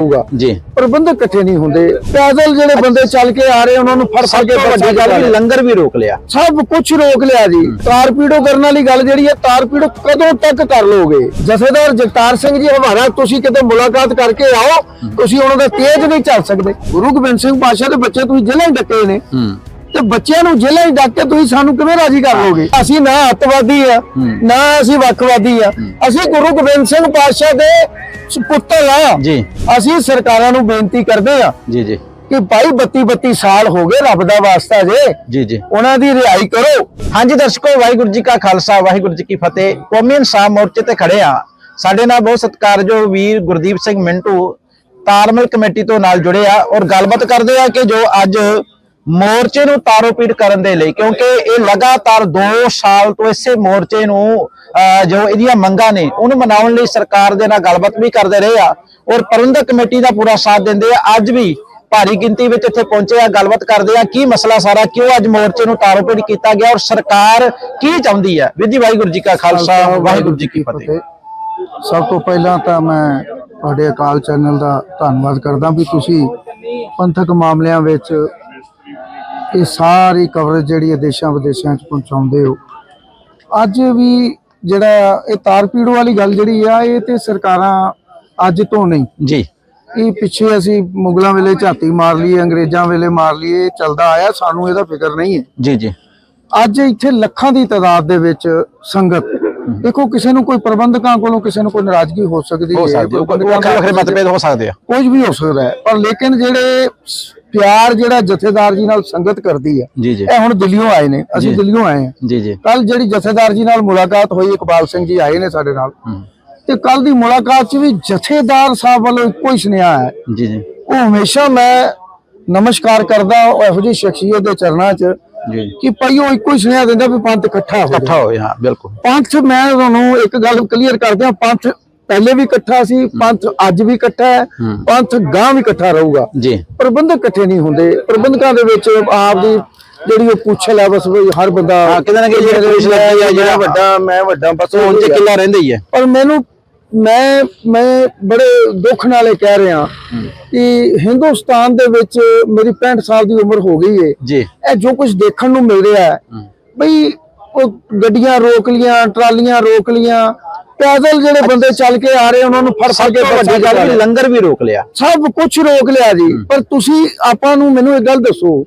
ਹੋਊਗਾ। ਜੀ। ਪ੍ਰਬੰਧਕ ਇਕੱਠੇ ਨਹੀਂ ਹੁੰਦੇ। ਪੈਦਲ ਜਿਹੜੇ ਬੰਦੇ ਚੱਲ ਕੇ ਆ ਰਹੇ ਉਹਨਾਂ ਨੂੰ ਫੜ ਫੜ ਕੇ ਵੱਡੀ ਗੱਲ ਵੀ ਲੰਗਰ ਵੀ ਰੋਕ ਲਿਆ। ਸਭ ਕੁਝ ਰੋਕ ਲਿਆ ਜੀ। ਤਾਰਪੀੜੋ ਕਰਨ ਵਾਲੀ ਗੱਲ ਜਿਹੜੀ ਹੈ ਤਾਰਪੀੜੋ ਕਦੋਂ ਤੱਕ ਕਰ ਲੋਗੇ ਜਥੇਦਾਰ ਜਗਤਾਰ ਸਿੰਘ ਜੀ ਹਮਾਰਾ ਤੁਸੀਂ ਕਿਤੇ ਮੁਲਾਕਾਤ ਕਰਕੇ ਆਓ। ਤੁਸੀਂ ਉਹਨਾਂ ਦਾ ਤੇਜ ਨਹੀਂ ਚੱਲ ਸਕਦੇ। ਗੁਰੂ ਗੋਬਿੰਦ ਸਿੰਘ ਪਾਸ਼ਾ ਦੇ ਬੱਚੇ ਤੁਸੀਂ ਜ਼ਿਲ੍ਹੇ ਹੀ ਡੱਕੇ ਨੇ। ਤੇ ਬੱਚਿਆਂ ਨੂੰ ਜ਼ਿਲ੍ਹੇ ਹੀ ਡੱਕ ਕੇ ਤੁਸੀਂ ਸਾਨੂੰ ਕਿਵੇਂ ਰਾਜੀ ਕਰ ਲੋਗੇ ਅਸੀਂ ਨਾ ਅੱਤਵਾਦੀ ਆ ਨਾ ਅਸੀਂ ਵੱਖਵਾਦੀ ਆ। ਅਸੀਂ ਗੁਰੂ ਗੋਬਿੰਦ ਸਿੰਘ ਪਾਤਸ਼ਾਹ ਦੇ ਸੁਪੁੱਤਰ ਆ। ਜੀ। ਅਸੀਂ ਸਰਕਾਰਾਂ ਨੂੰ ਬੇਨਤੀ ਕਰਦੇ ਆ ਜੀ ਜੀ। ਕਿ ਭਾਈ 32 32 ਸਾਲ ਹੋ ਗਏ ਰੱਬ ਦਾ ਵਾਸਤਾ ਜੇ। ਜੀ ਜੀ। ਉਹਨਾਂ ਦੀ ਰਿਹਾਈ ਕਰੋ। ਹਾਂਜੀ ਦਰਸ਼ਕੋ ਵਾਹਿਗੁਰੂ ਜੀ ਕਾ ਖਾਲਸਾ ਵਾਹਿਗੁਰੂ ਜੀ ਕੀ ਫਤਿਹ। ਕੌਮੀ ਇਨਸਾਫ ਮੋਰਚੇ ਤੇ ਖੜੇ ਆ। ਸਾਡੇ ਨਾਲ ਬਹੁਤ ਸਤਿਕਾਰਯੋਗ ਵੀਰ ਗੁਰਦੀਪ ਸਿੰਘ ਮਿੰਟੂ ਤਾਲਮੇਲ ਕਮੇਟੀ ਤੋਂ ਨਾਲ ਜੁੜੇ ਆ ਔਰ ਗੱਲਬਾਤ ਕਰਦੇ ਆ ਕਿ ਜੋ ਅੱਜ ਮੋਰਚੇ ਨੂੰ ਤਾਰੋਪੀੜ ਕਰਨ ਦੇ ਲਈ ਕਿਉਂਕਿ ਇਹ ਲਗਾਤਾਰ 2 ਸਾਲ ਤੋਂ ਇਸੇ ਮੋਰਚੇ ਨੂੰ ਜੋ ਇਹਦੀਆਂ ਮੰਗਾਂ ਨੇ ਉਹਨੂੰ ਮਨਾਉਣ ਲਈ ਸਰਕਾਰ ਦੇ ਨਾਲ ਗੱਲਬਾਤ ਵੀ ਕਰਦੇ ਰਹੇ ਆ ਔਰ ਪ੍ਰਬੰਧਕ ਕਮੇਟੀ ਦਾ ਪੂਰਾ ਸਾਥ ਦਿੰਦੇ ਆ। ਅੱਜ ਵੀ ਭਾਰੀ ਗਿਣਤੀ ਵਿੱਚ ਇੱਥੇ ਪਹੁੰਚੇ ਆ ਗੱਲਬਾਤ ਕਰਦੇ ਆ ਕੀ ਮਸਲਾ ਸਾਰਾ ਕਿਉਂ ਅੱਜ ਮੋਰਚੇ ਨੂੰ ਤਾਰੋਪੀੜ ਕੀਤਾ ਗਿਆ ਔਰ ਸਰਕਾਰ ਕੀ ਚਾਹੁੰਦੀ ਹੈ? ਵਿਧੀ ਵਾਹਿਗੁਰੂ ਜੀ ਕਾ ਖਾਲਸਾ ਵਾਹਿਗੁਰੂ ਜੀ ਕੀ ਫਤਿਹ। ਸਭ ਤੋਂ ਪਹਿਲਾਂ ਤਾਂ ਮੈਂ ਤੁਹਾਡੇ ਅਕਾਲ ਚੈਨਲ ਦਾ ਧੰਨਵਾਦ ਕਰਦਾ ਵੀ ਤੁਸੀਂ ਪੰਥਕ ਮਾਮਲਿਆਂ ਵਿੱਚ ਇਹ ਸਾਰੀ ਕਵਰੇਜ ਜਿਹੜੀ ਹੈ ਦੇਸ਼ਾਂ ਵਿਦੇਸ਼ਾਂ 'ਚ ਪਹੁੰਚਾਉਂਦੇ ਹੋ। ਅੱਜ ਵੀ ਜਿਹੜਾ ਇਹ ਤਾਰਪੀੜੋ ਵਾਲੀ ਗੱਲ ਜਿਹੜੀ ਆ ਇਹ ਤੇ ਸਰਕਾਰਾਂ ਅੱਜ ਤੋਂ ਨਹੀਂ। ਜੀ। ਇਹ ਪਿੱਛੇ ਅਸੀਂ ਮੁਗਲਾਂ ਵੇਲੇ ਝਾਤੀ ਮਾਰ ਲਈ ਅੰਗਰੇਜ਼ਾਂ ਵੇਲੇ ਮਾਰ ਲਈ ਇਹ ਚੱਲਦਾ ਆਇਆ ਸਾਨੂੰ ਇਹਦਾ ਫਿਕਰ ਨਹੀਂ ਹੈ। ਜੀ ਜੀ। ਅੱਜ ਇੱਥੇ ਲੱਖਾਂ ਦੀ ਤਾਦਾਦ ਦੇ ਵਿੱਚ ਸੰਗਤ ਦੇਖੋ ਕਿਸੇ ਨੂੰ ਕੋਈ ਪ੍ਰਬੰਧਕਾਂ ਕੋਲੋਂ ਕਿਸੇ ਨੂੰ ਕੋਈ ਨਾਰਾਜ਼ਗੀ ਹੋ ਸਕਦੀ ਹੋ ਹੈ ਸਕਦੀ ਹੈ। ਪ੍ਰਬੰਧਕਾਂ ਵੱਖਰੇ ਵੱਖਰੇ ਮਤਭੇਦ ਹੋ ਸਕਦੇ ਆ। ਕੁਝ ਵੀ ਹੋ ਸਕਦਾ ਹੈ। ਪਰ ਲੇਕਿਨ ਜਿਹੜੇ ਪਿਆਰ ਜਿਹੜਾ ਜਥੇਦਾਰ ਜੀ ਨਾਲ ਸੰਗਤ ਕਰਦੀ ਹੈ ਜੀ ਜੀ। ਇਹ ਹੁਣ ਦਿੱਲੀੋਂ ਆਏ ਨੇ ਅਸੀਂ। ਦਿੱਲੀੋਂ ਆਏ ਹਾਂ। ਜੀ ਜੀ। ਕੱਲ ਜਿਹੜੀ ਜਥੇਦਾਰ ਜੀ ਨਾਲ ਮੁਲਾਕਾਤ ਹੋਈ ਇਕਬਾਲ ਸਿੰਘ ਜੀ ਆਏ ਨੇ ਸਾਡੇ ਨਾਲ। ਤੇ ਕੱਲ ਦੀ ਮੁਲਾਕਾਤ 'ਚ ਵੀ ਜਥੇਦਾਰ ਸਾਹਿਬ ਵੱਲੋਂ ਇੱਕੋ ਹੀ ਸੁਨੇਹਾ ਹੈ। ਜੀ ਜੀ। ਉਹ ਹਮੇਸ਼ਾ ਮੈਂ ਨਮਸਕਾਰ ਕਰਦਾ ਉਹ ਇਹੋ ਜਿਹੀ ਸ਼ਖਸੀਅਤ ਦੇ ਚਰਨਾਂ 'ਚ ਜੀ। ਕਿ ਭਾਈ ਉਹ ਇੱਕੋ ਹੀ ਸੁਨੇਹਾ ਦਿੰਦਾ ਵੀ ਪੰਥ ਇਕੱਠਾ ਹੋ ਇਕੱਠਾ ਹੋਏ ਹਾਂ ਬਿਲਕੁਲ। ਪੰਥ ਮੈਂ ਤੁਹਾਨੂੰ ਇੱਕ ਗੱਲ ਕਲੀਅਰ ਕਰਦੇ ਹਾਂ ਪੰਥ ਪਹਿਲੇ ਵੀ ਇਕੱਠਾ ਸੀ ਪੰਥ ਅੱਜ ਵੀ ਇਕੱਠਾ ਹੈ। ਪੰਥ ਗਾਂ ਵੀ ਇਕੱਠਾ ਰਹੂਗਾ। ਜੀ। ਪ੍ਰਬੰਧਕ ਇਕੱਠੇ ਨਹੀਂ ਹੁੰਦੇ। ਪ੍ਰਬੰਧਕਾਂ ਦੇ ਵਿੱਚ ਆਪ ਦੀ ਜਿਹੜੀ ਉਹ ਪੁੱਛਲ ਹੈ ਬਸ ਹਰ ਬੰਦਾ ਹਾਂ, ਕਿਤੇ ਨਾ ਕਿਤੇ ਜਿਹੜਾ ਜਿਹੜਾ ਵੱਡਾ ਮੈਂ ਵੱਡਾ ਬਸ ਉਹ ਹੁਣ ਤੇ ਕਿੱਲਾ ਰਹਿੰਦਾ ਹੀ ਹੈ। ਪਰ ਮੈਨੂੰ ਮੈਂ ਮੈਂ ਬੜੇ ਦੁੱਖ ਨਾਲ ਇਹ ਕਹਿ ਰਿਹਾ ਕਿ ਹਿੰਦੁਸਤਾਨ ਦੇ ਵਿੱਚ ਮੇਰੀ 65 ਸਾਲ ਦੀ ਉਮਰ ਹੋ ਗਈ ਹੈ ਜੀ। ਇਹ ਜੋ ਕੁਝ ਦੇਖਣ ਨੂੰ ਮਿਲ ਰਿਹਾ ਹੈ। ਬਈ ਉਹ ਗੱਡੀਆਂ ਰੋਕ ਲੀਆਂ ਟਰਾਲੀਆਂ ਰੋਕ ਲੀਆਂ ਪੈਦਲ ਜਿਹੜੇ ਬੰਦੇ ਚੱਲ ਕੇ ਆ ਰਹੇ ਉਹਨਾਂ ਨੂੰ ਫੜ ਫੜ ਕੇ ਵੱਡੀ ਗੱਲ ਵੀ ਲੰਗਰ ਵੀ ਰੋਕ ਲਿਆ। ਸਭ ਕੁਝ ਰੋਕ ਲਿਆ ਜੀ। ਪਰ ਤੁਸੀਂ ਆਪਾਂ ਨੂੰ ਮੈਨੂੰ ਇਹ ਗੱਲ ਦੱਸੋ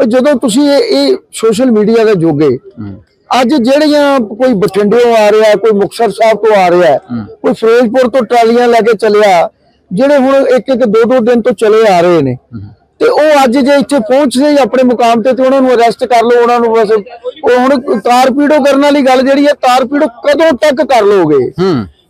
ਵੀ ਜਦੋਂ ਤੁਸੀਂ ਇਹ ਇਹ ਸੋਸ਼ਲ ਮੀਡੀਆ ਦੇ ਜੋਗੇ ਅੱਜ ਜਿਹੜੀਆਂ ਕੋਈ ਬਠਿੰਡਿਓਂ ਆ ਰਿਹਾ ਕੋਈ ਮੁਕਤਸਰ ਸਾਹਿਬ ਤੋਂ ਆ ਰਿਹਾ ਕੋਈ ਫਿਰੋਜ਼ਪੁਰ ਤੋਂ ਟਰਾਲੀਆਂ ਲੈ ਕੇ ਚੱਲਿਆ ਜਿਹੜੇ ਹੁਣ ਇੱਕ ਇੱਕ ਦੋ ਦੋ ਦਿਨ ਤੋਂ ਚਲੇ ਆ ਰਹੇ ਨੇ ਤੇ ਉਹ ਅੱਜ ਜੇ ਇੱਥੇ ਪਹੁੰਚਦੇ ਆਪਣੇ ਮੁਕਾਮ ਤੇ ਤੇ ਉਹਨਾਂ ਨੂੰ ਅਰੈਸਟ ਕਰ ਲਓ ਉਹਨਾਂ ਨੂੰ ਬਸ ਉਹ ਹੁਣ ਤਾਰਪੀੜੋ ਕਰਨ ਵਾਲੀ ਗੱਲ ਜਿਹੜੀ ਹੈ ਤਾਰਪੀੜੋ ਕਦੋਂ ਤੱਕ ਕਰ ਲੋਗੇ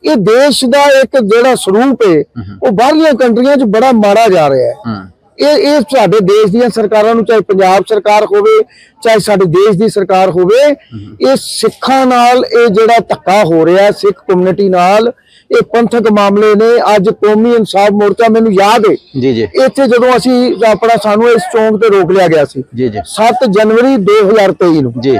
ਇਹ ਦੇਸ਼ ਦਾ ਇੱਕ ਜਿਹੜਾ ਸਰੂਪ ਹੈ ਉਹ ਬਾਹਰਲੀਆਂ ਕੰਟਰੀਆਂ 'ਚ ਬੜਾ ਮਾੜਾ ਜਾ ਰਿਹਾ ਹੈ। ਇਹ ਇਹ ਸਾਡੇ ਦੇਸ਼ ਦੀਆਂ ਸਰਕਾਰਾਂ ਨੂੰ ਚਾਹੇ ਪੰਜਾਬ ਸਰਕਾਰ ਹੋਵੇ ਚਾਹੇ ਸਾਡੇ ਦੇਸ਼ ਦੀ ਸਰਕਾਰ ਹੋਵੇ ਇਹ ਸਿੱਖਾਂ ਨਾਲ ਇਹ ਜਿਹੜਾ ਧੱਕਾ ਹੋ ਰਿਹਾ ਸਿੱਖ ਕਮਿਊਨਿਟੀ ਨਾਲ ਇਹ ਪੰਥਕ ਮਾਮਲੇ ਨੇ ਅੱਜ ਕੌਮੀ ਇਨਸਾਫ ਮੋਰਚਾ ਮੈਨੂੰ ਯਾਦ ਹੈ ਜੀ ਜੀ। ਇੱਥੇ ਜਦੋਂ ਅਸੀਂ ਆਪਣਾ ਸਾਨੂੰ ਇਸ ਚੌਂਕ ਤੇ ਰੋਕ ਲਿਆ ਗਿਆ ਸੀ ਜੀ ਜੀ। 7 ਜਨਵਰੀ 2023 ਨੂੰ। ਜੀ।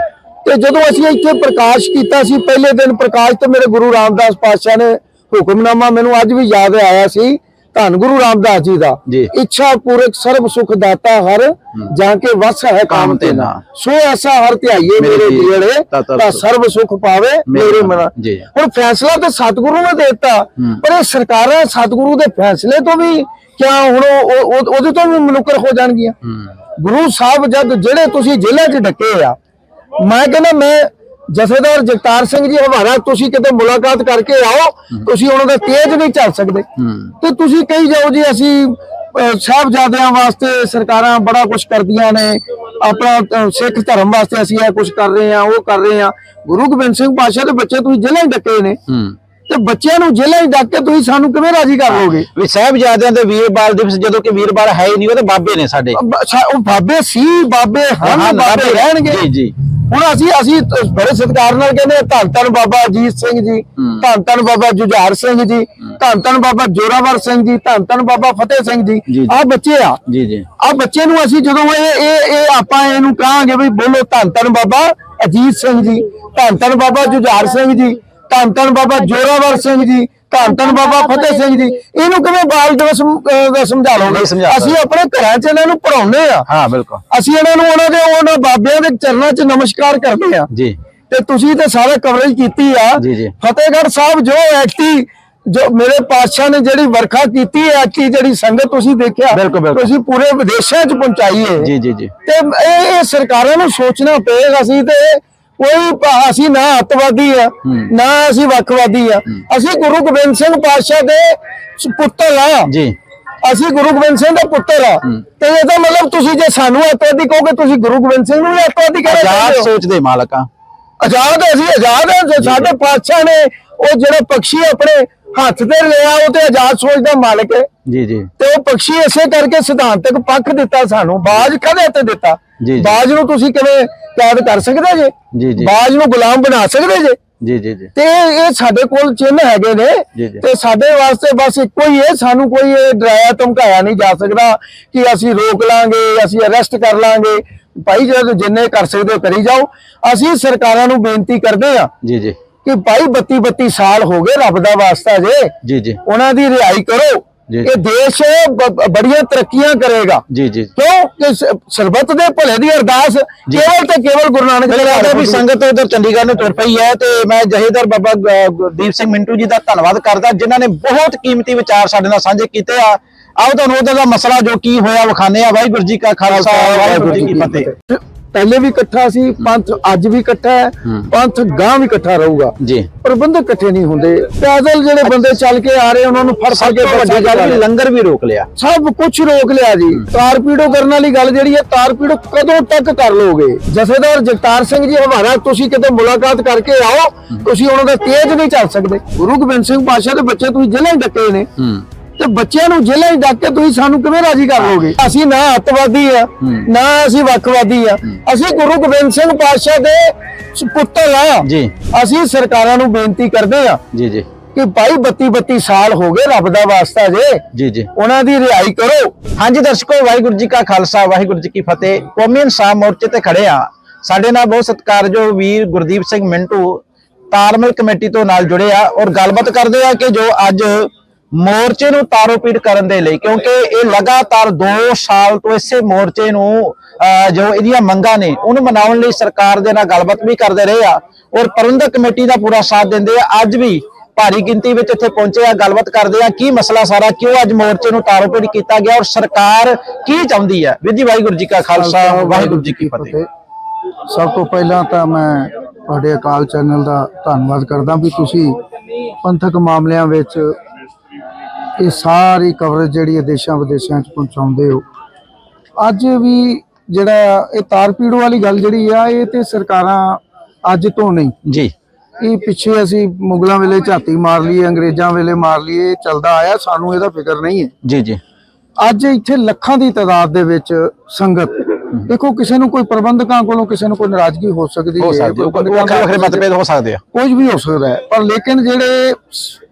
ਤੇ ਜਦੋਂ ਅਸੀਂ ਇੱਥੇ ਪ੍ਰਕਾਸ਼ ਕੀਤਾ ਸੀ ਪਹਿਲੇ ਦਿਨ ਪ੍ਰਕਾਸ਼ ਤੇ ਮੇਰੇ ਗੁਰੂ ਰਾਮਦਾਸ ਪਾਤਸ਼ਾਹ ਨੇ ਹੁਕਮਨਾਮਾ ਮੈਨੂੰ ਅੱਜ ਵੀ ਯਾਦ ਆਇਆ ਸੀ ਧੰਨ ਗੁਰੂ ਰਾਮਦਾਸ ਜੀ ਦਾ। ਇੱਛਾ ਪੂਰਕ ਸਰਬ ਸੁਖ ਦਾਤਾ ਹਰ ਜਾਂ ਕੇ ਵਸ ਹੈ ਕਾਮ ਤੇ ਨਾ। ਸੋ ਐਸਾ ਹਰ ਧਿਆਈਏ ਮੇਰੇ ਮੇਰੇ ਜੀ, ਜੀੜੇ ਤਾਂ- ਸਰਬ ਸੁਖ ਪਾਵੇ ਮੇਰੇ ਮਨ। ਹੁਣ ਫੈਸਲਾ ਤਾਂ ਸਤਿਗੁਰੂ ਨੇ ਦਿੱਤਾ ਪਰ ਇਹ ਸਰਕਾਰਾਂ ਸਤਿਗੁਰੂ ਦੇ ਫੈਸਲੇ ਤੋਂ ਵੀ ਕਿਆ ਹੁਣ ਉਹ- ਉਹ- ਉਹ- ਉਹਦੇ ਤੋਂ ਵੀ ਮਨੁਕਰ ਹੋ ਜਾਣਗੀਆਂ। ਗੁਰੂ ਸਾਹਿਬ ਜਦ ਜਿਹੜੇ ਤੁਸੀਂ ਜ਼ਿਲ੍ਹੇ 'ਚ ਡੱਕੇ ਆ ਮੈਂ ਕਹਿੰਦਾ ਮੈਂ ਜਥੇਦਾਰ ਜਗਤਾਰ ਸਿੰਘ ਜੀ ਹਮਾਰਾ ਤੁਸੀਂ ਕਿਤੇ ਮੁਲਾਕਾਤ ਕਰਕੇ ਆਓ ਤੁਸੀਂ ਉਹਨਾਂ ਦਾ ਤੇਜ ਨਹੀਂ ਚੱਲ ਸਕਦੇ। ਤੇ ਤੁਸੀਂ ਕਹੀ ਜਾਓ ਜੀ ਅਸੀਂ ਸਾਹਿਬਜ਼ਾਦਿਆਂ ਵਾਸਤੇ ਸਰਕਾਰਾਂ ਬੜਾ ਕੁਝ ਕਰਦੀਆਂ ਨੇ। ਆਪਣਾ ਸਿੱਖ ਧਰਮ ਵਾਸਤੇ ਅਸੀਂ ਇਹ ਕੁਝ ਕਰ ਰਹੇ ਆ ਉਹ ਕਰ ਰਹੇ ਆ ਗੁਰੂ ਗੋਬਿੰਦ ਸਿੰਘ ਪਾਤਸ਼ਾਹ ਦੇ ਬੱਚੇ ਤੁਸੀਂ ਜ਼ਿਲ੍ਹੇ ਹੀ ਡੱਕੇ ਨੇ। ਤੇ ਬੱਚਿਆਂ ਨੂੰ ਜ਼ਿਲ੍ਹੇ ਹੀ ਡੱਕ ਕੇ ਤੁਸੀਂ ਸਾਨੂੰ ਕਿਵੇਂ ਰਾਜੀ ਕਰ ਲੋਗੇ ਵੀ ਸਾਹਿਬਜ਼ਾਦਿਆਂ ਦੇ ਵੀਰਬਾਲ ਦਿਵਸ ਜਦੋਂ ਕਿ ਵੀਰਬਾਲ ਹੈ ਹੀ ਨਹੀਂ ਉਹ ਤਾਂ ਬਾਬੇ ਨੇ ਸਾਡੇ। ਉਹ ਬਾਬੇ ਸੀ ਬਾਬੇ ਹਨ ਬਾਬੇ ਰਹਿਣਗੇ। ਜੀ ਜੀ। ਹੁਣ ਅਸੀਂ ਅਸੀਂ ਬੜੇ ਸਤਿਕਾਰ ਨਾਲ ਕਹਿੰਦੇ ਧੰਨ ਧੰਨ ਬਾਬਾ ਅਜੀਤ ਸਿੰਘ ਜੀ ਧੰਨ ਧੰਨ ਬਾਬਾ ਜੁਝਾਰ ਸਿੰਘ ਜੀ ਧੰਨ ਧੰਨ ਬਾਬਾ ਜੋਰਾਵਰ ਸਿੰਘ ਜੀ ਧੰਨ ਧੰਨ ਬਾਬਾ ਫਤਿਹ ਸਿੰਘ ਜੀ ਜੀ। ਆਹ ਬੱਚੇ ਆ। ਜੀ ਜੀ। ਆ ਬੱਚੇ ਨੂੰ ਅਸੀਂ ਜਦੋਂ ਇਹ ਇਹ ਇਹ ਆਪਾਂ ਇਹਨੂੰ ਕਹਾਂਗੇ ਵੀ ਬੋਲੋ ਧੰਨ ਧੰਨ ਬਾਬਾ ਅਜੀਤ ਸਿੰਘ ਜੀ ਧੰਨ ਧੰਨ ਬਾਬਾ ਜੁਝਾਰ ਸਿੰਘ ਜੀ ਧੰਨ ਧੰਨ ਬਾਬਾ ਜੋਰਾਵਰ ਸਿੰਘ ਜੀ ਧੰਨ ਧੰਨ ਬਾਬਾ ਫਤਿਹ ਸਿੰਘ ਜੀ ਇਹਨੂੰ ਕਿਵੇਂ ਬਾਲ ਦਿਵਸ ਅਹ, ਸਮਝਾ ਲਓਗੇ? ਨਹੀਂ ਸਮਝਾ ਅਸੀਂ ਆਪਣੇ ਘਰਾਂ 'ਚ ਇਹਨਾਂ ਨੂੰ ਪੜਾਉਂਦੇ ਆ। ਹਾਂ ਬਿਲਕੁਲ। ਅਸੀਂ ਇਹਨਾਂ ਨੂੰ ਉਹਨਾਂ ਦੇ ਉਹਨਾਂ ਬਾਬਿਆਂ ਦੇ ਚਰਨਾਂ 'ਚ ਨਮਸਕਾਰ ਕਰਦੇ ਆ। ਜੀ। ਤੇ ਤੁਸੀਂ ਤੇ ਸਾਰਾ ਕਵਰੇਜ ਕੀਤੀ ਆ। ਜੀ, ਜੀ। ਫਤਿਹਗੜ੍ਹ ਸਾਹਿਬ ਜੋ ਐਕਟੀ ਜੋ ਮੇਰੇ ਪਾਤਸ਼ਾਹ ਨੇ ਜਿਹੜੀ ਵਰਖਾ ਕੀਤੀ ਹੈ ਐਕਟੀ ਜਿਹੜੀ ਸੰਗਤ ਤੁਸੀਂ ਦੇਖਿਆ ਬਿਲਕੁਲ, ਬਿਲਕੁਲ। ਤੁਸੀਂ ਪੂਰੇ ਵਿਦੇਸ਼ਾਂ 'ਚ ਪਹੁੰਚਾਈ ਹੈ ਜੀ ਜੀ ਜੀ। ਤੇ ਇਹ ਇਹ ਸਰਕਾਰਾਂ ਨੂੰ ਸੋਚਣਾ ਪਏਗਾ ਅਸੀਂ ਤੇ ਕੋਈ ਅਸੀਂ ਨਾ ਅੱਤਵਾਦੀ ਆ ਨਾ ਅਸੀਂ ਵੱਖਵਾਦੀ ਆ। ਅਸੀਂ ਗੁਰੂ ਗੋਬਿੰਦ ਸਿੰਘ ਪਾਤਸ਼ਾਹ ਦੇ ਪੁੱਤਰ ਆ। ਜੀ। ਅਸੀਂ ਗੁਰੂ ਗੋਬਿੰਦ ਸਿੰਘ ਦੇ ਪੁੱਤਰ ਆ। ਤੇ ਇਹਦਾ ਮਤਲਬ ਤੁਸੀਂ ਜੇ ਸਾਨੂੰ ਅੱਤਵਾਦੀ ਕਹੋਗੇ ਤੁਸੀਂ ਗੁਰੂ ਗੋਬਿੰਦ ਸਿੰਘ ਨੂੰ ਵੀ ਅੱਤਵਾਦੀ ਆਜ਼ਾਦ ਚਾਹੁੰਦੇ ਹੋ। ਸੋਚ ਦੇ ਮਾਲਕ ਆ। ਆਜ਼ਾਦ ਅਸੀਂ ਆਜ਼ਾਦ ਹਾਂ ਜੇ ਸਾਡੇ ਪਾਤਸ਼ਾਹ ਨੇ ਉਹ ਜਿਹੜਾ ਪੰਛੀ ਆਪਣੇ ਹੱਥ ਤੇ ਲਿਆ ਉਹ ਤੇ ਆਜ਼ਾਦ ਸੋਚ ਦਾ ਮਾਲਕ ਹੈ। ਜੀ ਜੀ। ਤੇ ਉਹ ਪੰਛੀ ਇਸੇ ਕਰਕੇ ਸਿਧਾਂਤਕ ਪੱਖ ਦਿੱਤਾ ਸਾਨੂੰ ਬਾਜ ਕਦੇ ਤੇ ਦਿੱਤਾ। ਬਾਜ ਨੂੰ ਤੁਸੀਂ ਕਿਵੇਂ ਕੈਦ ਕਰ ਸਕਦੇ ਜੇ? ਜੀ, ਜੀ। ਬਾਜ ਨੂੰ ਗੁਲਾਮ ਬਣਾ ਸਕਦੇ ਜੇ? ਜੀ ਜੀ ਜੀ। ਤੇ ਇਹ ਸਾਡੇ ਕੋਲ ਚਿੰਨ੍ਹ ਹੈਗੇ ਨੇ। ਤੇ ਸਾਡੇ ਵਾਸਤੇ ਬਸ ਇੱਕੋ ਹੀ ਹੈ ਸਾਨੂੰ ਕੋਈ ਇਹ ਡਰਾਇਆ ਧਮਕਾਇਆ ਨਹੀਂ ਜਾ ਸਕਦਾ ਕਿ ਅਸੀਂ ਰੋਕ ਲਾਂਗੇ ਅਸੀਂ ਅਰੈਸਟ ਕਰ ਲਾਂਗੇ। ਭਾਈ ਜਦੋਂ ਜਿੰਨੇ ਕਰ ਸਕਦੇ ਹੋ ਕਰੀ ਜਾਓ। ਅਸੀਂ ਸਰਕਾਰਾਂ ਨੂੰ ਬੇਨਤੀ ਕਰਦੇ ਆ ਜੀ ਜੀ। ਕਿ ਭਾਈ 32 32 ਸਾਲ ਹੋ ਗਏ ਰੱਬ ਦਾ ਵਾਸਤਾ ਜੇ। ਜੀ ਜੀ। ਉਹਨਾਂ ਦੀ ਰਿਹਾਈ ਕਰੋ। ਇਹ ਦੇਸ਼ ਬੜੀਆਂ ਤਰੱਕੀਆਂ ਕਰੇਗਾ। ਜੀ ਜੀ। ਕਿਉਂ? ਸਰਬੱਤ ਦੇ ਭਲੇ ਦੀ ਅਰਦਾਸ ਕੇਵਲ ਤੇ ਕੇਵਲ ਗੁਰੂ ਨਾਨਕ ਦੇਵ ਲੱਗਦਾ ਵੀ ਸੰਗਤ ਉਧਰ ਚੰਡੀਗੜ੍ਹ ਨੂੰ ਤੁਰ ਪਈ ਹੈ ਤੇ ਮੈਂ ਜਹੇਦਾਰ ਬਾਬਾ ਗੁਰਦੀਪ ਸਿੰਘ ਮਿੰਟੂ ਜੀ ਦਾ ਧੰਨਵਾਦ ਕਰਦਾ ਜਿਨ੍ਹਾਂ ਨੇ ਬਹੁਤ ਕੀਮਤੀ ਵਿਚਾਰ ਸਾਡੇ ਨਾਲ ਸਾਂਝੇ ਕੀਤੇ ਆ। ਆਓ ਤੁਹਾਨੂੰ ਉਹਦਾ ਮਸਲਾ ਜੋ ਕੀ ਹੋਇਆ ਵਿਖਾਣੇ ਆ। ਵਾਹਿਗੁਰੂ ਜੀ ਕਾ ਖਾਲਸਾ ਵਾਹਿਗੁਰੂ ਜੀ ਕੀ ਫਤਿਹ। ਪਹਿਲੇ ਵੀ ਇਕੱਠਾ ਸੀ ਪੰਥ ਅੱਜ ਵੀ ਇਕੱਠਾ ਹੈ ਪੰਥ ਗਾਂ ਵੀ ਇਕੱਠਾ ਰਹੂਗਾ। ਜੀ। ਪ੍ਰਬੰਧਕ ਇਕੱਠੇ ਨਹੀਂ ਹੁੰਦੇ। ਪੈਦਲ ਜਿਹੜੇ ਬੰਦੇ ਚੱਲ ਕੇ ਆ ਰਹੇ ਉਹਨਾਂ ਨੂੰ ਫੜ ਫੜ ਕੇ ਵੱਡੀ ਗੱਲ ਵੀ ਲੰਗਰ ਵੀ ਰੋਕ ਲਿਆ। ਸਭ ਕੁਝ ਰੋਕ ਲਿਆ ਜੀ। ਤਾਰਪੀੜੋ ਕਰਨ ਵਾਲੀ ਗੱਲ ਜਿਹੜੀ ਹੈ ਤਾਰਪੀੜੋ ਕਦੋਂ ਤੱਕ ਕਰ ਲੋਗੇ ਜਥੇਦਾਰ ਜਗਤਾਰ ਸਿੰਘ ਜੀ ਹਮਾਰਾ ਤੁਸੀਂ ਕਿਤੇ ਮੁਲਾਕਾਤ ਕਰਕੇ ਆਓ ਤੁਸੀਂ ਉਹਨਾਂ ਦਾ ਤੇਜ ਨਹੀਂ ਚੱਲ ਸਕਦੇ। ਗੁਰੂ ਗੋਬਿੰਦ ਸਿੰਘ ਪਾਸ਼ਾ ਦੇ ਬੱਚੇ ਤੁਸੀਂ ਜ਼ਿਲ੍ਹੇ ਹੀ ਡੱਕੇ ਨੇ। ਤੇ ਬੱਚਿਆਂ ਨੂੰ ਜ਼ਿਲ੍ਹੇ ਹੀ ਡੱਕ ਕੇ ਤੁਸੀਂ ਸਾਨੂੰ ਕਿਵੇਂ ਰਾਜੀ ਕਰ ਲੋਗੇ ਅਸੀਂ ਨਾ ਅੱਤਵਾਦੀ ਆ ਨਾ ਅਸੀਂ ਵੱਖਵਾਦੀ ਆ। ਅਸੀਂ ਗੁਰੂ ਗੋਬਿੰਦ ਸਿੰਘ ਪਾਸ਼ਾ ਦੇ ਪੁੱਤਰ ਆ। ਜੀ। ਅਸੀਂ ਸਰਕਾਰਾਂ ਨੂੰ ਬੇਨਤੀ ਕਰਦੇ ਆ ਜੀ ਜੀ। ਕਿ ਭਾਈ 32 32 ਸਾਲ ਹੋ ਗਏ ਰੱਬ ਦਾ ਵਾਸਤਾ ਜੇ। ਜੀ ਜੀ। ਉਹਨਾਂ ਦੀ ਰਿਹਾਈ ਕਰੋ। ਹਾਂਜੀ ਦਰਸ਼ਕੋ ਵਾਹਿਗੁਰੂ ਜੀ ਕਾ ਖਾਲਸਾ ਵਾਹਿਗੁਰੂ ਜੀ ਕੀ ਫਤਿਹ। ਕੌਮੀ ਇਨਸਾਫ ਮੋਰਚੇ ਤੇ ਖੜੇ ਆ। ਸਾਡੇ ਨਾਲ ਬਹੁਤ ਸਤਿਕਾਰਯੋਗ ਵੀਰ ਗੁਰਦੀਪ ਸਿੰਘ ਮਿੰਟੂ ਤਾਲਮੇਲ ਕਮੇਟੀ ਤੋਂ ਨਾਲ ਜੁੜੇ ਆ ਔਰ ਗੱਲਬਾਤ ਕਰਦੇ ਆ ਕਿ ਜੋ ਅੱਜ ਮੋਰਚੇ ਨੂੰ ਤਾਰੋਪੀੜ ਕਰਨ ਦੇ ਲਈ ਕਿਉਂਕਿ ਇਹ ਲਗਾਤਾਰ 2 ਸਾਲ ਤੋਂ ਇਸੇ ਮੋਰਚੇ ਨੂੰ ਜੋ ਇਹਦੀਆਂ ਮੰਗਾਂ ਨੇ ਉਹਨੂੰ ਮਨਾਉਣ ਲਈ ਸਰਕਾਰ ਦੇ ਨਾਲ ਗੱਲਬਾਤ ਵੀ ਕਰਦੇ ਰਹੇ ਆ ਔਰ ਪ੍ਰਬੰਧਕ ਕਮੇਟੀ ਦਾ ਪੂਰਾ ਸਾਥ ਦਿੰਦੇ ਆ। ਅੱਜ ਵੀ ਭਾਰੀ ਗਿਣਤੀ ਵਿੱਚ ਇੱਥੇ ਪਹੁੰਚੇ ਆ ਗੱਲਬਾਤ ਕਰਦੇ ਆ ਕੀ ਮਸਲਾ ਸਾਰਾ ਕਿਉਂ ਅੱਜ ਮੋਰਚੇ ਨੂੰ ਤਾਰੋਪੀੜ ਕੀਤਾ ਗਿਆ ਔਰ ਸਰਕਾਰ ਕੀ ਚਾਹੁੰਦੀ ਹੈ? ਜੀ ਵਾਹਿਗੁਰੂ ਜੀ ਕਾ ਖਾਲਸਾ ਵਾਹਿਗੁਰੂ ਜੀ ਕੀ ਫਤਿਹ। ਸਭ ਤੋਂ ਪਹਿਲਾਂ ਤਾਂ ਮੈਂ ਤੁਹਾਡੇ ਅਕਾਲ ਚੈਨਲ ਦਾ ਧੰਨਵਾਦ ਕਰਦਾ ਵੀ ਤੁਸੀਂ ਪੰਥਕ ਮਾਮਲਿਆਂ ਵਿੱਚ ਇਹ ਸਾਰੀ ਕਵਰੇਜ ਜਿਹੜੀ ਹੈ ਦੇਸ਼ਾਂ ਵਿਦੇਸ਼ਾਂ 'ਚ ਪਹੁੰਚਾਉਂਦੇ ਹੋ। ਅੱਜ ਵੀ ਜਿਹੜਾ ਇਹ ਤਾਰਪੀੜੋ ਵਾਲੀ ਗੱਲ ਜਿਹੜੀ ਆ ਇਹ ਤੇ ਸਰਕਾਰਾਂ ਅੱਜ ਤੋਂ ਨਹੀਂ। ਜੀ। ਇਹ ਪਿੱਛੇ ਅਸੀਂ ਮੁਗਲਾਂ ਵੇਲੇ ਝਾਤੀ ਮਾਰ ਲਈ ਅੰਗਰੇਜ਼ਾਂ ਵੇਲੇ ਮਾਰ ਲਈ ਇਹ ਚੱਲਦਾ ਆਇਆ ਸਾਨੂੰ ਇਹਦਾ ਫਿਕਰ ਨਹੀਂ ਹੈ। ਜੀ ਜੀ। ਅੱਜ ਇੱਥੇ ਲੱਖਾਂ ਦੀ ਤਾਦਾਦ ਦੇ ਵਿੱਚ ਸੰਗਤ ਦੇਖੋ ਕਿਸੇ ਨੂੰ ਕੋਈ ਪ੍ਰਬੰਧਕਾਂ ਕੋਲੋਂ ਕਿਸੇ ਨੂੰ ਕੋਈ ਨਾਰਾਜ਼ਗੀ ਹੋ ਸਕਦੀ ਹੋ ਹੈ ਸਕਦੀ ਹੈ। ਕੋਈ ਵੱਖਰੇ ਵੱਖਰੇ ਮਤਭੇਦ ਹੋ ਸਕਦੇ ਆ। ਕੁਝ ਵੀ ਹੋ ਸਕਦਾ ਹੈ ਪਰ ਲੇਕਿਨ ਜਿਹੜੇ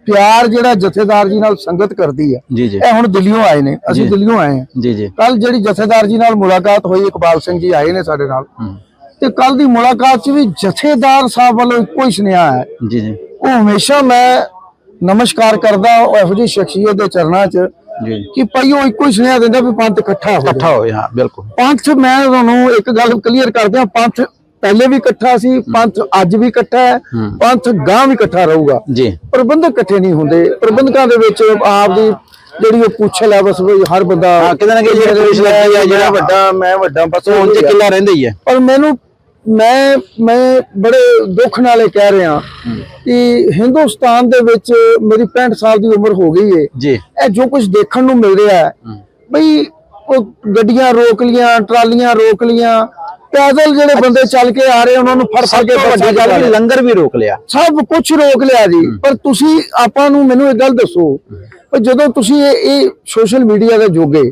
ਪਿਆਰ ਜਿਹੜਾ ਜਥੇਦਾਰ ਜੀ ਨਾਲ ਸੰਗਤ ਕਰਦੀ ਜੀ ਜੀ। ਇਹ ਹੁਣ ਦਿੱਲੀੋਂ ਆਏ ਨੇ ਅਸੀਂ ਜੀ। ਦਿੱਲੀੋਂ ਆਏ ਹਾਂ ਜੀ ਜੀ। ਕੱਲ ਜਿਹੜੀ ਜਥੇਦਾਰ ਜੀ ਨਾਲ ਮੁਲਾਕਾਤ ਹੋਈ ਇਕਬਾਲ ਸਿੰਘ ਜੀ ਆਏ ਨੇ ਸਾਡੇ ਨਾਲ। ਤੇ ਕੱਲ ਦੀ ਮੁਲਾਕਾਤ 'ਚ ਵੀ ਜਥੇਦਾਰ ਸਾਹਿਬ ਵੱਲੋਂ ਇੱਕੋ ਹੀ ਸੁਨੇਹਾ ਹੈ ਜੀ ਜੀ। ਉਹ ਹਮੇਸ਼ਾ ਮੈਂ ਨਮਸਕਾਰ ਕਰਦਾ ਉਹ ਇਹੋ ਜਿਹੀ ਸ਼ਖਸੀਅਤ ਦੇ ਚਰਨਾਂ 'ਚ ਜੀ। ਕਿ ਭਾਈ ਉਹ ਇੱਕੋ ਹੀ ਸੁਨੇਹਾ ਦਿੰਦਾ ਵੀ ਪੰਥ ਇਕੱਠਾ ਹੋ ਇਕੱਠਾ ਹੋਏ ਹਾਂ ਬਿਲਕੁਲ। ਪੰਥ ਮੈਂ ਤੁਹਾਨੂੰ ਇੱਕ ਗੱਲ ਕਲੀਅਰ ਕਰਦੇ ਪੰਥ ਪਹਿਲੇ ਵੀ ਇਕੱਠਾ ਸੀ ਪੰਥ ਅੱਜ ਵੀ ਇਕੱਠਾ ਹੈ। ਪੰਥ ਗਾਂ ਵੀ ਇਕੱਠਾ ਰਹੂਗਾ। ਜੀ। ਪ੍ਰਬੰਧਕ ਇਕੱਠੇ ਨਹੀਂ ਹੁੰਦੇ। ਪ੍ਰਬੰਧਕਾਂ ਦੇ ਵਿੱਚ ਆਪ ਦੀ ਜਿਹੜੀ ਉਹ ਪੁੱਛਲ ਹੈ ਬਸ ਵੀ ਹਰ ਬੰਦਾ ਹਾਂ, ਕਿਤੇ ਨਾ ਕਿਤੇ ਜਿਹੜੀ ਪੁੱਛ ਲੱਗੀ ਆ, ਜਿਹੜਾ ਵੱਡਾ ਮੈਂ ਵੱਡਾ ਬਸ ਹੁਣ ਤੇ। ਕਿੱਲਾ ਰਹਿੰਦਾ ਹੀ ਹੈ। ਪਰ ਮੈਨੂੰ ਮੈਂ ਮੈਂ ਬੜੇ ਦੁੱਖ ਨਾਲ ਇਹ ਕਹਿ ਰਿਹਾ ਕਿ ਹਿੰਦੁਸਤਾਨ ਦੇ ਵਿੱਚ ਮੇਰੀ 65 ਸਾਲ ਦੀ ਉਮਰ ਹੋ ਗਈ ਹੈ ਜੀ। ਇਹ ਜੋ ਕੁਝ ਦੇਖਣ ਨੂੰ ਮਿਲ ਰਿਹਾ ਹੈ। ਬਈ ਉਹ ਗੱਡੀਆਂ ਰੋਕ ਲੀਆਂ ਟਰਾਲੀਆਂ ਰੋਕ ਲੀਆਂ ਪੈਦਲ ਜਿਹੜੇ ਬੰਦੇ ਚੱਲ ਕੇ ਆ ਰਹੇ ਉਹਨਾਂ ਨੂੰ ਫੜ ਫੜ ਕੇ ਵੱਡੀ ਗੱਲ ਵੀ ਲੰਗਰ ਵੀ ਰੋਕ ਲਿਆ। ਸਭ ਕੁਝ ਰੋਕ ਲਿਆ ਜੀ। ਪਰ ਤੁਸੀਂ ਆਪਾਂ ਨੂੰ ਮੈਨੂੰ ਇੱਕ ਗੱਲ ਦੱਸੋ ਵੀ ਜਦੋਂ ਤੁਸੀਂ ਇਹ ਇਹ ਸੋਸ਼ਲ ਮੀਡੀਆ ਦੇ ਜੋਗੇ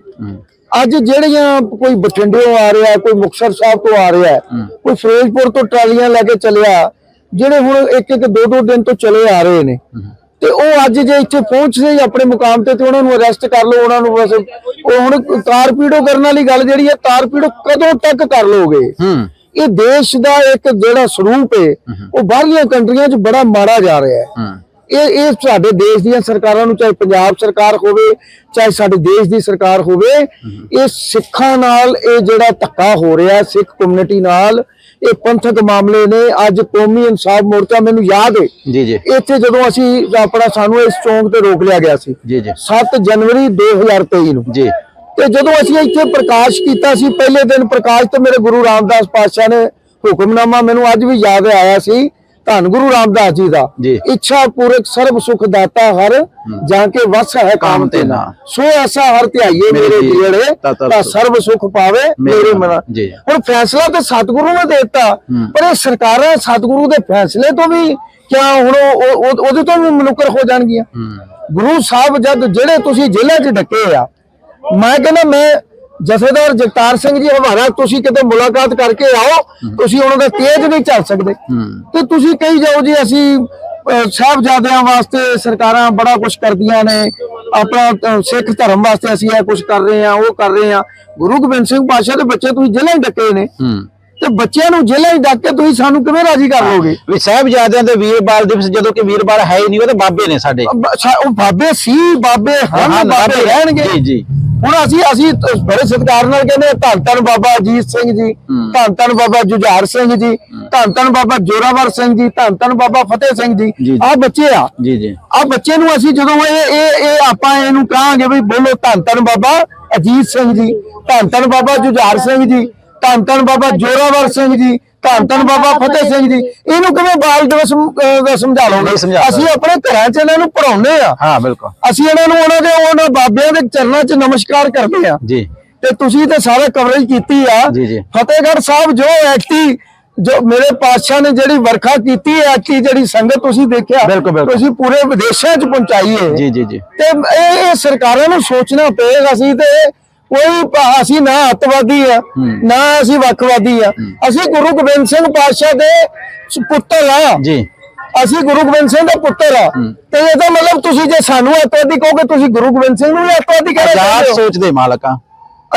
ਅੱਜ ਜਿਹੜੀਆਂ ਕੋਈ ਬਠਿੰਡਿਓਂ ਆ ਰਿਹਾ ਕੋਈ ਮੁਕਤਸਰ ਸਾਹਿਬ ਤੋਂ ਆ ਰਿਹਾ ਕੋਈ ਫਿਰੋਜ਼ਪੁਰ ਤੋਂ ਟਰਾਲੀਆਂ ਲੈ ਕੇ ਚੱਲਿਆ ਜਿਹੜੇ ਹੁਣ ਇੱਕ ਇੱਕ ਦੋ ਦੋ ਦਿਨ ਤੋਂ ਚਲੇ ਆ ਰਹੇ ਨੇ ਤੇ ਉਹ ਅੱਜ ਜੇ ਇੱਥੇ ਪਹੁੰਚਦੇ ਹੀ ਆਪਣੇ ਮੁਕਾਮ ਤੇ ਤੇ ਉਹਨਾਂ ਨੂੰ ਅਰੈਸਟ ਕਰ ਲਓ ਉਹਨਾਂ ਨੂੰ ਬਸ ਉਹ ਹੁਣ ਤਾਰਪੀੜੋ ਕਰਨ ਵਾਲੀ ਗੱਲ ਜਿਹੜੀ ਹੈ ਤਾਰਪੀੜੋ ਕਦੋਂ ਤੱਕ ਕਰ ਲੋਗੇ ਹੂੰ। ਇਹ ਦੇਸ਼ ਦਾ ਇੱਕ ਜਿਹੜਾ ਸਰੂਪ ਹੈ। ਉਹ ਬਾਹਰਲੀਆਂ ਕੰਟਰੀਆਂ 'ਚ ਬੜਾ ਮਾੜਾ ਜਾ ਰਿਹਾ ਹੂੰ। ਇਹ ਇਹ ਸਾਡੇ ਦੇਸ਼ ਦੀਆਂ ਸਰਕਾਰਾਂ ਨੂੰ ਚਾਹੇ ਪੰਜਾਬ ਸਰਕਾਰ ਹੋਵੇ ਚਾਹੇ ਸਾਡੇ ਦੇਸ਼ ਦੀ ਸਰਕਾਰ ਹੋਵੇ ਇਹ ਸਿੱਖਾਂ ਨਾਲ ਇਹ ਜਿਹੜਾ ਧੱਕਾ ਹੋ ਰਿਹਾ ਸਿੱਖ ਕਮਿਊਨਿਟੀ ਨਾਲ ਇਹ ਪੰਥਕ ਮਾਮਲੇ ਨੇ ਅੱਜ ਕੌਮੀ ਇਨਸਾਫ ਮੋਰਚਾ ਮੈਨੂੰ ਯਾਦ ਹੈ ਜੀ ਜੀ। ਇੱਥੇ ਜਦੋਂ ਅਸੀਂ ਆਪਣਾ ਸਾਨੂੰ ਇਸ ਚੌਂਕ ਤੇ ਰੋਕ ਲਿਆ ਗਿਆ ਸੀ ਜੀ ਜੀ। 7 ਜਨਵਰੀ 2023 ਨੂੰ। ਜੀ। ਤੇ ਜਦੋਂ ਅਸੀਂ ਇੱਥੇ ਪ੍ਰਕਾਸ਼ ਕੀਤਾ ਸੀ ਪਹਿਲੇ ਦਿਨ ਪ੍ਰਕਾਸ਼ ਤੇ ਮੇਰੇ ਗੁਰੂ ਰਾਮਦਾਸ ਪਾਤਸ਼ਾਹ ਨੇ ਹੁਕਮਨਾਮਾ ਮੈਨੂੰ ਅੱਜ ਵੀ ਯਾਦ ਆਇਆ ਸੀ ਧੰਨ ਗੁਰੂ ਰਾਮਦਾਸ ਜੀ ਦਾ। ਇੱਛਾ ਪੂਰਕ ਸਰਬ ਸੁਖ ਦਾਤਾ ਹਰ ਜਾਂ ਕੇ ਵਸ ਹੈ ਕਾਮ ਤੇ ਨਾ। ਸੋ ਐਸਾ ਹਰ ਧਿਆਈਏ ਮੇਰੇ ਜਿਹੜੇ ਤਾਂ ਸਰਬ ਸੁਖ ਪਾਵੇ ਮੇਰੇ ਮਨ। ਹੁਣ ਫੈਸਲਾ ਤਾਂ ਸਤਿਗੁਰੂ ਨੇ ਦਿੱਤਾ ਪਰ ਇਹ ਸਰਕਾਰਾਂ ਸਤਿਗੁਰੂ ਦੇ ਫੈਸਲੇ ਤੋਂ ਵੀ ਕਿਆ ਹੁਣ ਉਹ- ਉਹ- ਉਹ- ਉਹਦੇ ਤੋਂ ਵੀ ਮਨੁਕਰ ਹੋ ਜਾਣਗੀਆਂ। ਗੁਰੂ ਸਾਹਿਬ ਜਦ ਜਿਹੜੇ ਤੁਸੀਂ ਜੇਲ੍ਹਾਂ 'ਚ ਡੱਕੇ ਆ ਮੈਂ ਕਹਿੰਦਾ ਮੈਂ ਜਥੇਦਾਰ ਜਗਤਾਰ ਸਿੰਘ ਜੀ ਹਮਾਰਾ ਤੁਸੀਂ ਕਿਤੇ ਮੁਲਾਕਾਤ ਕਰਕੇ ਆਓ ਤੁਸੀਂ ਉਹਨਾਂ ਦਾ ਤੇਜ ਨਹੀਂ ਚੱਲ ਸਕਦੇ। ਤੇ ਤੁਸੀਂ ਕਹੀ ਜਾਓ ਜੀ ਅਸੀਂ ਸਾਹਿਬਜ਼ਾਦਿਆਂ ਵਾਸਤੇ ਸਰਕਾਰਾਂ ਬੜਾ ਕੁਝ ਕਰਦੀਆਂ ਨੇ ਆਪਣਾ ਸਿੱਖ ਧਰਮ ਵਾਸਤੇ ਅਸੀਂ ਇਹ ਕੁਝ ਕਰ ਰਹੇ ਹਾਂ ਉਹ ਕਰ ਰਹੇ ਹਾਂ। ਗੁਰੂ ਗੋਬਿੰਦ ਸਿੰਘ ਪਾਤਸ਼ਾਹ ਦੇ ਬੱਚੇ ਤੁਸੀਂ ਜੇਲ੍ਹਾਂ 'ਚ ਡੱਕੇ ਨੇ। ਹੂੰ। ਤੇ ਬੱਚਿਆਂ ਨੂੰ ਜੇਲ੍ਹਾਂ 'ਚ ਡੱਕ ਕੇ ਤੁਸੀਂ ਸਾਨੂੰ ਕਿਵੇਂ ਰਾਜੀ ਕਰ ਲੋਗੇ ਵੀ ਸਾਹਿਬਜ਼ਾਦਿਆਂ ਦੇ ਵੀਰਬਾਲ ਦਿਵਸ ਜਦੋਂ ਕਿ ਵੀਰਬਾਲ ਹੈ ਹੀ ਨਹੀਂ ਉਹ ਤੇ ਬਾਬੇ ਨੇ ਸਾਡੇ। ਉਹ ਬਾਬੇ ਸੀ ਬਾਬੇ ਹਨ ਬਾਬੇ ਰਹਿਣਗੇ। ਜੀ, ਜੀ। ਹੁਣ ਅਸੀਂ ਅਸੀਂ ਬੜੇ ਸਤਿਕਾਰ ਨਾਲ ਕਹਿੰਦੇ ਧੰਨ ਧੰਨ ਬਾਬਾ ਅਜੀਤ ਸਿੰਘ ਜੀ ਧੰਨ ਧੰਨ ਬਾਬਾ ਜੁਝਾਰ ਸਿੰਘ ਜੀ ਧੰਨ ਧੰਨ ਬਾਬਾ ਜੋਰਾਵਰ ਸਿੰਘ ਜੀ ਧੰਨ ਧੰਨ ਬਾਬਾ ਫਤਿਹ ਸਿੰਘ ਜੀ। ਆਹ ਬੱਚੇ ਆ। ਜੀ ਜੀ। ਆ ਬੱਚੇ ਨੂੰ ਅਸੀਂ ਜਦੋਂ ਇਹ ਇਹ ਇਹ ਆਪਾਂ ਇਹਨੂੰ ਕਹਾਂਗੇ ਵੀ ਬੋਲੋ ਧੰਨ ਧੰਨ ਬਾਬਾ ਅਜੀਤ ਸਿੰਘ ਜੀ ਧੰਨ ਧੰਨ ਬਾਬਾ ਜੁਝਾਰ ਸਿੰਘ ਜੀ ਧੰਨ ਧੰਨ ਬਾਬਾ ਜੋਰਾਵਰ ਸਿੰਘ ਜੀ ਧੰਨ ਧੰਨ ਬਾਬਾ ਫਤਿਹ ਸਿੰਘ ਜੀ। ਇਹਨੂੰ ਕਿਵੇਂ ਬਾਲ ਦਿਵਸ ਅਹ, ਸਮਝਾ ਲਓਗੇ? ਨਹੀਂ ਸਮਝਾ ਅਸੀਂ ਆਪਣੇ ਘਰਾਂ 'ਚ ਇਹਨਾਂ ਨੂੰ ਪੜਾਉਂਦੇ ਆ। ਹਾਂ ਬਿਲਕੁਲ। ਅਸੀਂ ਇਹਨਾਂ ਨੂੰ ਉਹਨਾਂ ਦੇ ਉਹਨਾਂ ਬਾਬਿਆਂ ਦੇ ਚਰਨਾਂ 'ਚ ਨਮਸਕਾਰ ਕਰਦੇ ਆ। ਜੀ। ਤੇ ਤੁਸੀਂ ਤੇ ਸਾਰਾ ਕਵਰੇਜ ਕੀਤੀ ਆ। ਜੀ, ਜੀ। ਫਤਿਹਗੜ੍ਹ ਸਾਹਿਬ ਜੋ ਐਕਟੀ ਜੋ ਮੇਰੇ ਪਾਤਸ਼ਾਹ ਨੇ ਜਿਹੜੀ ਵਰਖਾ ਕੀਤੀ ਹੈ ਐਕਟੀ ਜਿਹੜੀ ਸੰਗਤ ਤੁਸੀਂ ਦੇਖਿਆ ਬਿਲਕੁਲ, ਬਿਲਕੁਲ। ਤੁਸੀਂ ਪੂਰੇ ਵਿਦੇਸ਼ਾਂ 'ਚ ਪਹੁੰਚਾਈ ਹੈ ਜੀ ਜੀ ਜੀ। ਤੇ ਇਹ ਇਹ ਸਰਕਾਰਾਂ ਨੂੰ ਸੋਚਣਾ ਪਏਗਾ ਅਸੀਂ ਤੇ ਕੋਈ ਅਸੀਂ ਨਾ ਅੱਤਵਾਦੀ ਆ ਨਾ ਅਸੀਂ ਵੱਖਵਾਦੀ ਆ। ਅਸੀਂ ਗੁਰੂ ਗੋਬਿੰਦ ਸਿੰਘ ਪਾਤਸ਼ਾਹ ਦੇ ਸ- ਪੁੱਤਰ ਆ। ਜੀ। ਅਸੀਂ ਗੁਰੂ ਗੋਬਿੰਦ ਸਿੰਘ ਦੇ ਪੁੱਤਰ ਆ। ਤੇ ਇਹਦਾ ਮਤਲਬ ਤੁਸੀਂ ਜੇ ਸਾਨੂੰ ਅੱਤਵਾਦੀ ਕਹੋਗੇ ਤੁਸੀਂ ਗੁਰੂ ਗੋਬਿੰਦ ਸਿੰਘ ਨੂੰ ਵੀ ਅੱਤਵਾਦੀ ਕਹਿਣਾ ਆਜ਼ਾਦ ਚਾਹੁੰਦੇ ਹੋ? ਸੋਚ ਦੇ ਮਾਲਕਾਂ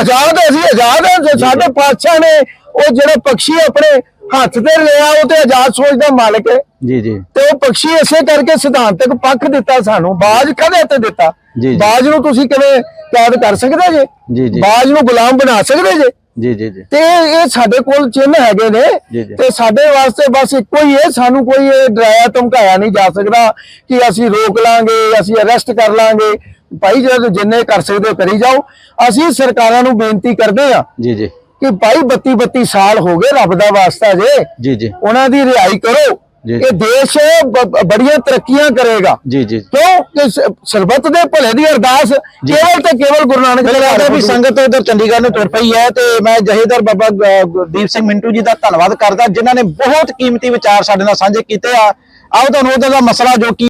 ਆਜ਼ਾਦ ਅਸੀਂ ਆਜ਼ਾਦ ਹਾਂ ਜੋ ਸਾਡੇ ਪਾਤਸ਼ਾਹ ਨੇ ਉਹ ਜਿਹੜੇ ਪੰਛੀ ਆਪਣੇ ਹੱਥ ਤੇ ਲਿਆ ਉਹ ਤੇ ਆਜ਼ਾਦ ਸੋਚ ਦਾ ਮਾਲਕ ਹੈ। ਜੀ ਜੀ। ਤੇ ਉਹ ਪੰਛੀ ਇਸੇ ਕਰਕੇ ਸਿਧਾਂਤਕ ਪੱਖ ਦਿੱਤਾ ਸਾਨੂੰ ਬਾਜ ਕਦੇ ਤੇ ਦਿੱਤਾ? ਜੀ, ਜੀ। ਬਾਜ ਨੂੰ ਤੁਸੀਂ ਕਿਵੇਂ ਕੈਦ ਕਰ ਸਕਦੇ ਜੇ? ਜੀ, ਜੀ। ਬਾਜ ਨੂੰ ਗੁਲਾਮ ਬਣਾ ਸਕਦੇ ਜੇ? ਜੀ ਜੀ ਜੀ। ਤੇ ਇਹ ਸਾਡੇ ਕੋਲ ਚਿੰਨ੍ਹ ਹੈਗੇ ਨੇ ਜੀ, ਜੀ। ਤੇ ਸਾਡੇ ਵਾਸਤੇ ਬਸ ਇੱਕੋ ਹੀ ਹੈ ਸਾਨੂੰ ਕੋਈ ਇਹ ਡਰਾਇਆ ਧਮਕਾਇਆ ਨਹੀਂ ਜਾ ਸਕਦਾ ਕਿ ਅਸੀਂ ਰੋਕ ਲਾਂਗੇ ਅਸੀਂ ਅਰੈਸਟ ਕਰ ਲਾਂਗੇ। ਭਾਈ ਜਦੋਂ ਜਿੰਨੇ ਕਰ ਸਕਦੇ ਕਰੀ ਜਾਓ। ਅਸੀਂ ਸਰਕਾਰਾਂ ਨੂੰ ਬੇਨਤੀ ਕਰਦੇ ਆ ਜੀ ਜੀ। ਕਿ ਭਾਈ 32 32 ਸਾਲ ਹੋ ਗਏ ਰੱਬ ਦਾ ਵਾਸਤਾ ਜੇ। ਜੀ ਜੀ। ਉਹਨਾਂ ਦੀ ਰਿਹਾਈ ਕਰੋ। ਜੀ। ਇਹ ਦੇਸ਼ ਬੜੀਆਂ ਤਰੱਕੀਆਂ ਕਰੇਗਾ। ਜੀ ਜੀ। ਕਿਉਂ? ਸਰਬੱਤ ਦੇ ਭਲੇ ਦੀ ਅਰਦਾਸ ਕੇਵਲ ਤੇ ਕੇਵਲ ਗੁਰੂ ਨਾਨਕ ਦੇਵ ਵੀ ਜੀ ਸੰਗਤ ਉਧਰ ਚੰਡੀਗੜ੍ਹ ਨੂੰ ਤੁਰ ਪਈ ਹੈ ਤੇ ਮੈਂ ਜਹੇਦਾਰ ਬਾਬਾ ਗੁਰਦੀਪ ਸਿੰਘ ਮਿੰਟੂ ਜੀ ਦਾ ਧੰਨਵਾਦ ਕਰਦਾ ਜਿਨ੍ਹਾਂ ਨੇ ਬਹੁਤ ਕੀਮਤੀ ਵਿਚਾਰ ਸਾਡੇ ਨਾਲ ਸਾਂਝੇ ਕੀਤੇ ਆ। ਆਓ ਤੁਹਾਨੂੰ ਉਹਦਾ ਮਸਲਾ ਜੋ ਕਿ